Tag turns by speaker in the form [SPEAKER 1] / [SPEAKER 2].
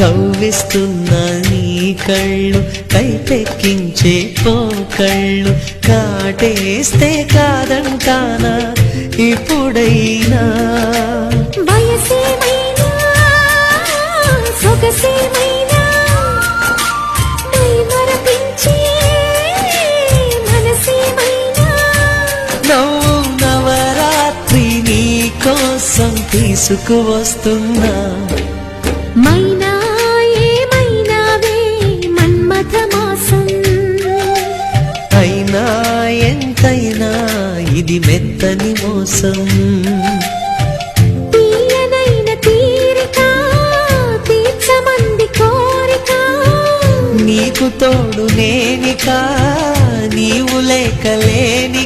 [SPEAKER 1] కవ్విస్తున్న నీ కళ్ళు కైపెక్కించే పోకళ్ళు కాటేస్తే కాదంటానా ఇప్పుడైనా?
[SPEAKER 2] వయసేమైనా? సొగసేమైనా?
[SPEAKER 1] కోసం తీసుకువస్తున్నా. అయినా ఎంతైనా ఇది మెత్తని మోసం.
[SPEAKER 2] తీయనైన తీరిక తీర్చమంది కోరిక.
[SPEAKER 1] నీకు తోడు నేనిక నీవు లేక లేనిక